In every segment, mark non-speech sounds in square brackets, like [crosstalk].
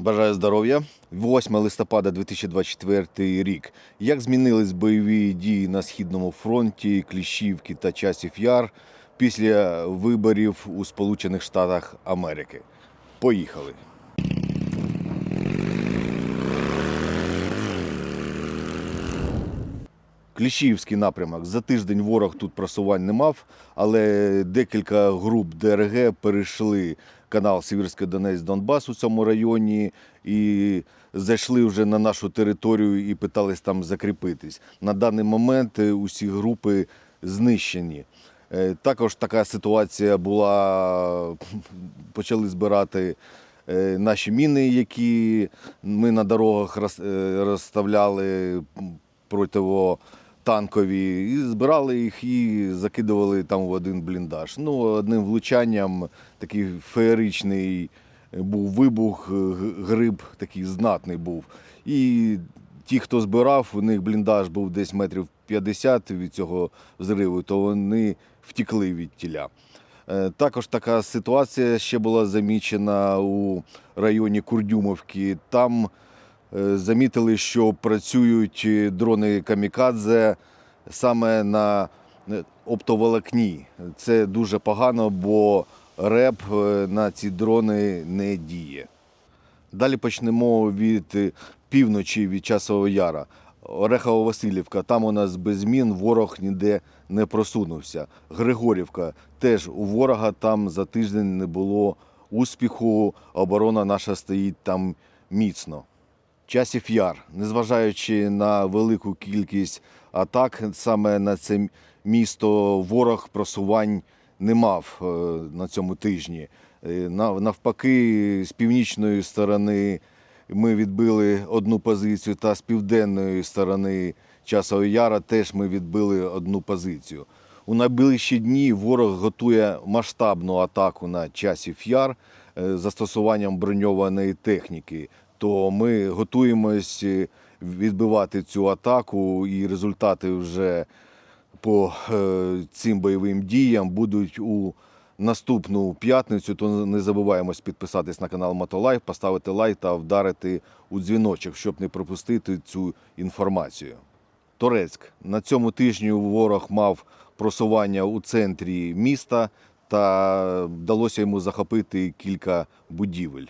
Бажаю здоров'я. 8 листопада 2024 рік. Як змінились бойові дії на східному фронті Кліщівки та часів Яр після виборів у Сполучених Штатах Америки? Поїхали. Кліщівський напрямок. За тиждень ворог тут просувань не мав, але декілька груп ДРГ перейшли канал Сіверський Донець Донбас у цьому районі і зайшли вже на нашу територію і питались там закріпитись. На даний момент е, усі групи знищені. Е, Також така ситуація була, [laughs] почали збирати е, наші міни, які ми на дорогах роз- е, противотанкові, і збирали їх і закидували там в один бліндаж. Ну, одним влучанням такий феєричний був вибух, гриб такий знатний був. І ті, хто збирав, у них бліндаж був десь метрів 50 від цього взриву, то вони втікли від тіля. Е, Також така ситуація ще була замічена у районі Курдюмовки. Там замітили, що працюють е, дрони камікадзе саме на е, оптоволокні. Це дуже погано, бо реп е, на ці дрони не діє. Далі почнемо від е, півночі від Часового Яра. Орехова Васильівка, там у нас без змін ворог ніде не просунувся. Григорівка теж у ворога там за тиждень не було успіху. Оборона наша стоїть там міцно. Часів Яр, незважаючи на велику кількість атак, саме на це місто ворог просувань не мав е, на цьому тижні. Е, Навпаки, з північної сторони ми відбили одну позицію, та з південної сторони Часового Яра теж ми відбили одну позицію. У найближчі дні ворог готує масштабну атаку на часів яр е, застосуванням броньованої техніки. То ми готуємось е, відбивати цю атаку, і результати вже по е, цим бойовим діям будуть у наступну п'ятницю. То не забуваємось підписатись на канал Мотолайф, поставити лайк та вдарити у дзвіночок, щоб не пропустити цю інформацію. Торецьк. На цьому тижні ворог мав просування у центрі міста та вдалося йому захопити кілька будівель.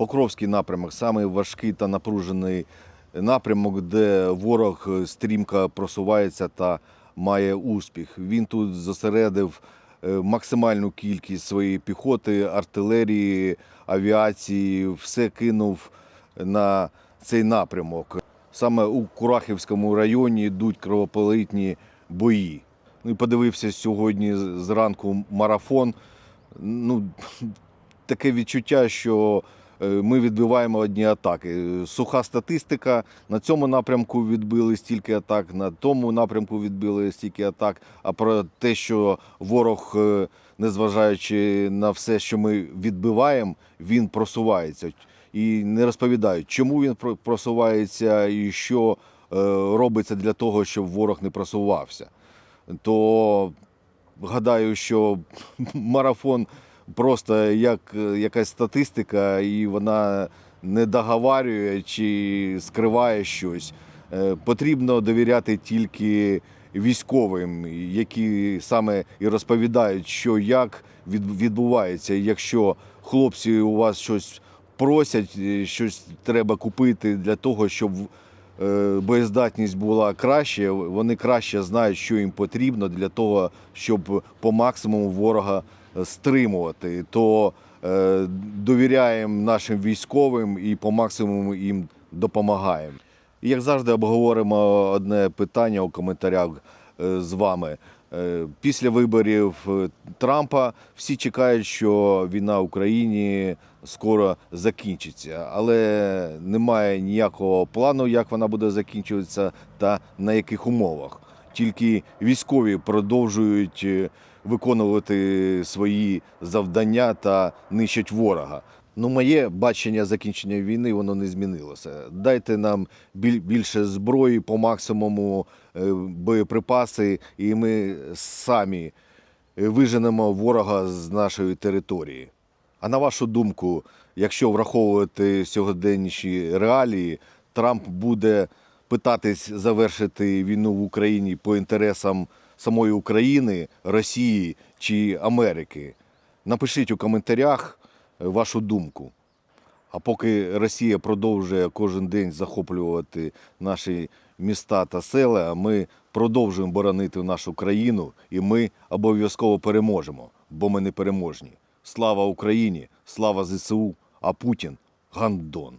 Покровський напрямок самий важкий та напружений напрямок, де ворог стрімко просувається та має успіх. Він тут зосередив е, максимальну кількість своєї піхоти, артилерії, авіації, все кинув на цей напрямок. Саме у Курахівському районі йдуть кровополитні бої. Ну і подивився сьогодні зранку марафон. Ну, [laughs] таке відчуття, що е, ми відбиваємо одні атаки. Суха статистика. На цьому напрямку відбили стільки атак, на тому напрямку відбили стільки атак. А про те, що ворог, е, незважаючи на все, що ми відбиваємо, він просувається. І не розповідають, чому він просувається і що е, робиться для того, щоб ворог не просувався. То гадаю, що [laughs] марафон просто як якась статистика, і вона не договарює чи скриває щось. Е, Потрібно довіряти тільки військовим, які саме і розповідають, що як відбувається. Якщо хлопці у вас щось просять, е, щось треба купити для того, щоб е, боєздатність була краще, вони краще знають, що їм потрібно для того, щоб по максимуму ворога стримувати. То е, довіряємо нашим військовим і по максимуму їм допомагаємо. І, як завжди, обговоримо одне питання у коментарях е, з вами. Е, Після виборів е, Трампа всі чекають, що війна в Україні скоро закінчиться, але немає ніякого плану, як вона буде закінчуватися та на яких умовах. Тільки військові продовжують е, виконувати свої завдання та нищать ворога. Ну, моє бачення закінчення війни воно не змінилося. Дайте нам більше зброї по максимуму, е, боєприпаси, і ми самі е, виженемо ворога з нашої території. А на вашу думку, якщо враховувати сьогоднішні реалії, Трамп буде питатись завершити війну в Україні по інтересам самої України, Росії чи Америки. Напишіть у коментарях е, вашу думку. А поки Росія продовжує кожен день захоплювати наші міста та села, ми продовжуємо боронити нашу країну, і ми обов'язково переможемо, бо ми не переможні. Слава Україні, слава ЗСУ, а Путін гандон.